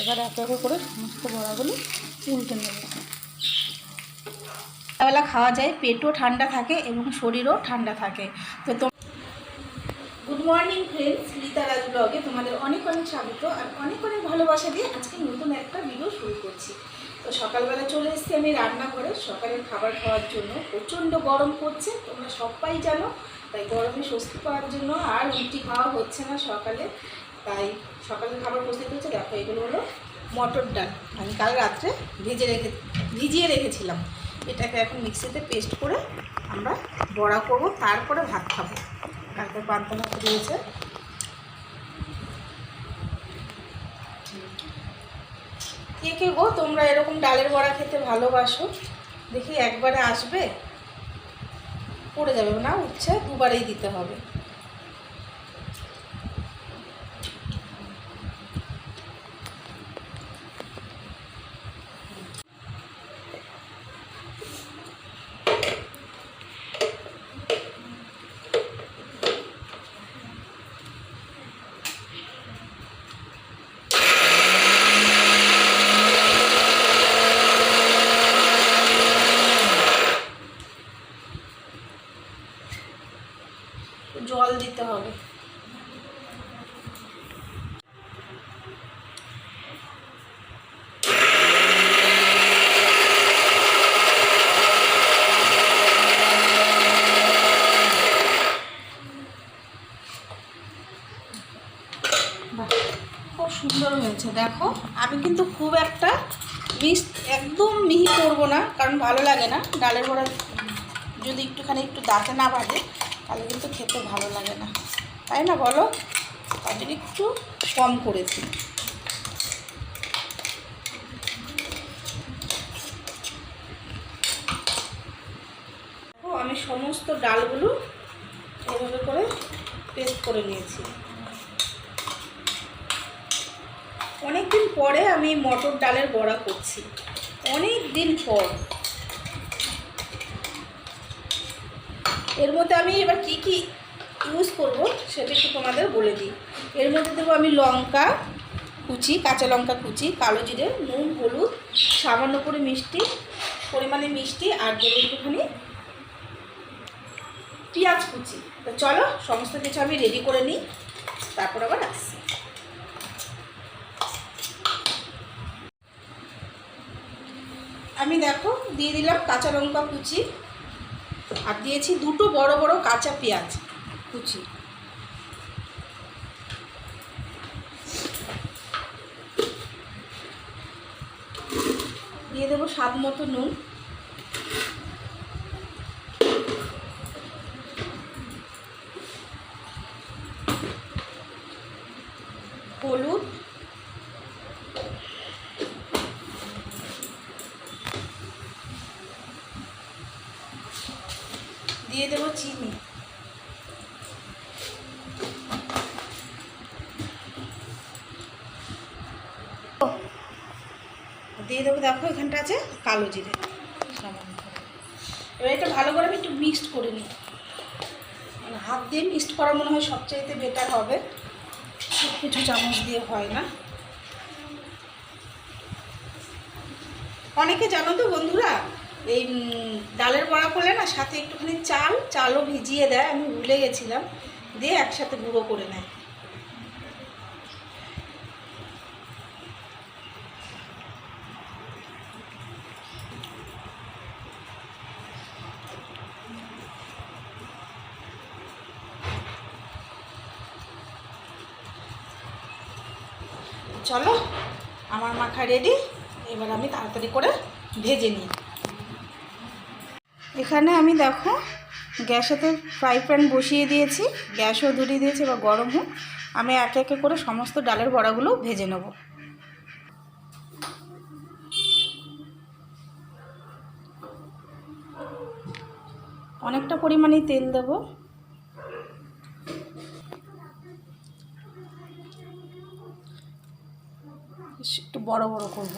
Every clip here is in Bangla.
এবার একে একে করে সমস্ত বড়াগুলো উল্টে নেব। বেলা খাওয়া যায়, পেটও ঠান্ডা থাকে এবং শরীরও ঠান্ডা থাকে। তো তো good morning friends Rita Raj ব্লগে তোমাদের অনেক অনেক স্বাগত আর অনেক অনেক ভালোবাসা দিয়ে আজকে নতুন একটা ভিডিও শুরু করছি। তো সকালবেলা চলে এসেছি আমি রান্নাঘরে। সকালের খাবার খাওয়ার জন্য প্রচণ্ড গরম পড়ছে, তোমরা সবাই জানো, তাই গরমে স্বস্তি পাওয়ার জন্য আর রুটি খাওয়া হচ্ছে না সকালে। তাই সকালের খাবার প্রস্তুত হচ্ছে দেখো এগুলো হলো মটর ডাল। আমি কাল রাত্রে ভেজে রেখে ভিজিয়ে রেখেছিলাম। এটাকে এখন মিক্সিতে পেস্ট করে আমরা বড়া করব, তারপরে ভাত খাব। কালকে পান্তা ভাত দিয়েছে কে কে গো, তোমরা এরকম ডালের বড়া খেতে ভালোবাসো? দেখি একবারে আসবে? পড়ে যাবে না, উচ্ছে দুবারেই দিতে হবে। জল দিতে হবে। খুব সুন্দর হয়েছে। দেখো, আমি কিন্তু খুব একটা মিস একদম মিহি করব না, কারণ ভালো লাগে না। ডালের বড়া যদি একটুখানি একটু দাঁতে না বাজে তাহলে কিন্তু খেতে ভালো লাগে না। তাই না বলো? জন্য একটু কম করেছি। আমি সমস্ত ডালগুলো এভাবে করে পেস্ট করে নিয়েছি। অনেক দিন পরে আমি মটর ডালের বড়া করছি। অনেক দিন পর। এর মধ্যে আমি এবার কি কি ইউজ করব সেটা একটু তোমাদের বলে দিই। এর মধ্যে দেবো আমি লঙ্কা কুচি, কাঁচা লঙ্কা কুচি, কালো জিরে, নুন, হলুদ, সামান্য করে মিষ্টি, পরিমাণে মিষ্টি আর দেবো একটুখানি পেঁয়াজ কুচি। তো চলো, সমস্ত কিছু আমি রেডি করে নিই। তারপর আবার আসছি। আমি দেখো, দিয়ে দিলাম কাঁচা লঙ্কা কুচি। আর দিয়েছি দুটো বড় বড় কাঁচা পেঁয়াজ কুচি। দিয়ে দেবো স্বাদ মতো নুন হলুদ দিয়ে দেবো চিনি। দিয়ে দেবো, দেখো, এখানটা আছে কালো জিরে। এবার এটা ভালো করে আমি একটু মিক্সড করে নিই। মানে হাত দিয়ে মিক্সড করা মনে হয় সবচাইতে বেটার হবে। সব কিছু চামচ দিয়ে হয় না। অনেকে জানো তো বন্ধুরা এই ডালের বড়া করলে না সাথে একটুখানি চাল, চালও ভিজিয়ে দেয়, আমি ভুলে গেছিলাম, দিয়ে একসাথে গুঁড়ো করে নেয়। চলো, আমার মাখা রেডি এবার আমি তাড়াতাড়ি করে ভেজে নিই। এখানে আমি দেখো গ্যাসেতে ফ্রাই প্যান বসিয়ে দিয়েছি। গ্যাসও ধরিয়ে দিয়েছি বা গরম হোক আমি একে একে করে সমস্ত ডালের বড়াগুলো ভেজে নেব। অনেকটা পরিমাণে তেল দেবো। একটু বড় বড় করব।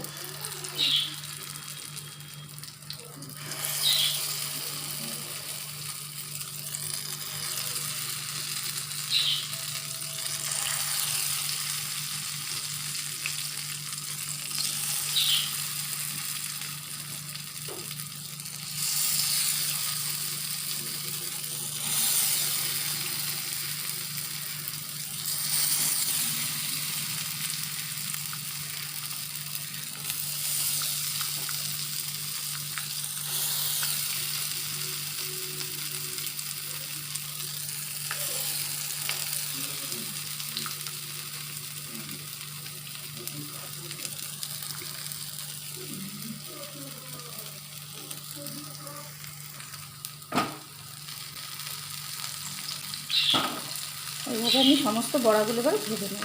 এভাবে আমি সমস্ত বড়াগুলো এবার ভেজে নেব।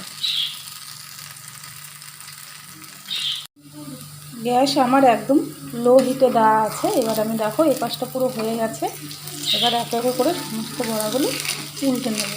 গ্যাস আমার একদম লো হিটে দেওয়া আছে। এবার আমি দেখো এই পাশটা পুরো হয়ে গেছে। এবার এক একে করে সমস্ত বড়াগুলো উল্টে নেব।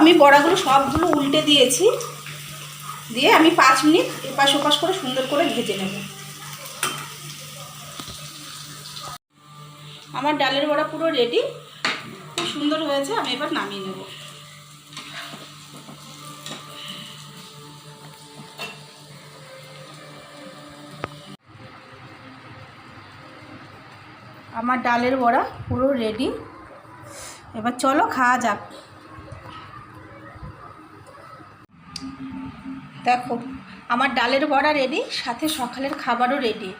আমি বড়াগুলো সবগুলো উল্টে দিয়েছি। দিয়ে আমি পাঁচ মিনিট এপাশ ওপাশ করে সুন্দর করে ভেজে নেব। আমার ডালের বড়া পুরো রেডি খুব সুন্দর হয়েছে, আমি এবার নামিয়ে নেব। আমার ডালের বড়া পুরো রেডি এবার চলো খাওয়া যাক। দেখো, আমার ডালের বড়া রেডি সাথে সকালের খাবারও রেডি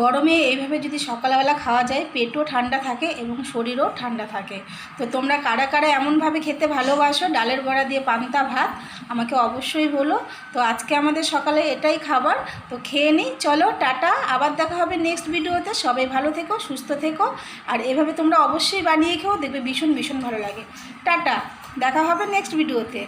গরমে এইভাবে যদি সকালবেলা খাওয়া যায়, পেটও ঠান্ডা থাকে এবং শরীরও ঠান্ডা থাকে। তো তোমরা কারা কারা এমনভাবে খেতে ভালোবাসো, ডালের বড়া দিয়ে পান্তা ভাত, আমাকে অবশ্যই বলো। তো আজকে আমাদের সকালে এটাই খাবার। তো খেয়ে নিই, চলো, টাটা, আবার দেখা হবে নেক্সট ভিডিওতে সবাই ভালো থেকো, সুস্থ থেকো। আর এভাবে তোমরা অবশ্যই বানিয়ে খেও, দেখবে ভীষণ ভীষণ ভালো লাগে। টাটা, দেখা হবে নেক্সট ভিডিওতে